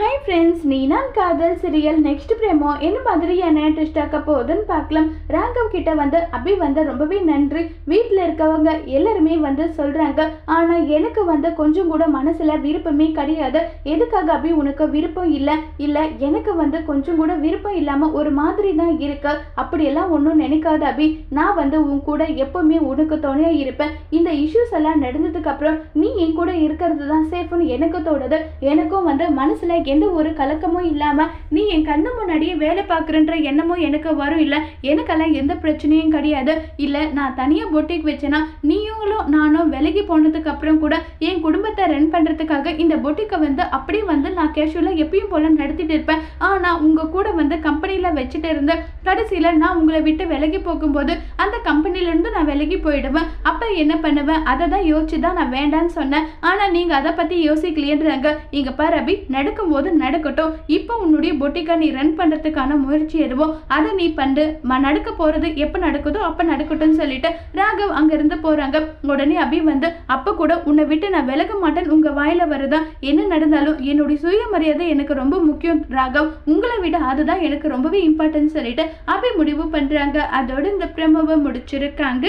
Hi friends நீனான் காதல் serial next பிரேமோ என்ன மாதிரியான ட்விஸ்ட் ஆக்க போகுதுன்னு பார்க்கலாம். ராகவ் கிட்ட வந்து அபி வந்து ரொம்பவே நன்றி. வீட்டில் இருக்கவங்க எல்லாருமே வந்து சொல்றாங்க. ஆனா எனக்கு வந்து கொஞ்சம் கூட மனசுல விருப்பமே கிடையாது. எதுக்காக அபி உனக்கு விருப்பம் இல்லை? இல்லை எனக்கு வந்து கொஞ்சம் கூட விருப்பம் இல்லாம ஒரு மாதிரி தான் இருக்கு. அப்படியெல்லாம் ஒன்றும் நினைக்காத அபி. நான் வந்து உன் கூட எப்போவுமே உனக்கு துணையாக இருப்பேன். இந்த இஷ்யூஸ் எல்லாம் நடந்ததுக்கப்புறம் நீ என் கூட இருக்கிறது தான் சேஃப்னு எனக்கு தோணுது. எனக்கும் வந்து மனசுல எந்த ஒரு கலக்கமும் இல்லாமல் நீ என் கண்ணு முன்னாடியே வேலை பார்க்குறன்ற எண்ணமும் எனக்கு வரும் இல்லை? எனக்கெல்லாம் எந்த பிரச்சனையும் கிடையாது. இல்லை நான் தனியாக பொட்டிக் வச்சேன்னா நீங்களும் நானும் விலகி போனதுக்கு அப்புறம் கூட என் குடும்பத்தை ரன் பண்ணுறதுக்காக இந்த பொட்டிக்கை வந்து அப்படியே வந்து நான் கேஷுவலாக எப்பயும் போல் நடத்திட்டு இருப்பேன். ஆனால் உங்க கூட வந்து கம்பெனியில் வச்சுட்டு இருந்து கடைசியில நான் உங்களை விட்டு விலகி போகும்போது அந்த கம்பெனிலேருந்து நான் விலகி போயிடுவேன். அப்போ என்ன பண்ணுவேன்? அதை தான் யோசிச்சு தான் நான் வேண்டான்னு சொன்னேன். ஆனால் நீங்கள் அதை பற்றி யோசிக்கலையேன்றாங்க. இங்கே பாரு அபி நடக்கும்போது நடக்கட்டும். இப்போ உன்னுடைய பொட்டிக்கா நீ ரன் பண்ணுறதுக்கான முயற்சி எதுவோ அதை நீ பண்ணு. நடக்க போகிறது எப்போ நடக்குதோ அப்போ நடக்கட்டும்னு சொல்லிட்டு ராகவ் அங்கேருந்து இருந்து போறாங்க. உடனே அபி வந்து அப்போ கூட உன்னை விட்டு நான் விலக மாட்டேன். உங்கள் வாயில வருதா என்ன நடந்தாலும் என்னுடைய சுயமரியாதை எனக்கு ரொம்ப முக்கியம் ராகவ். உங்களை விட அதுதான் எனக்கு ரொம்பவே இம்பார்ட்டன்ஸ் சொல்லிட்டு அபி முடிவு பண்ணுறாங்க அதோட இந்த பிரமவை முடிச்சிருக்காங்க.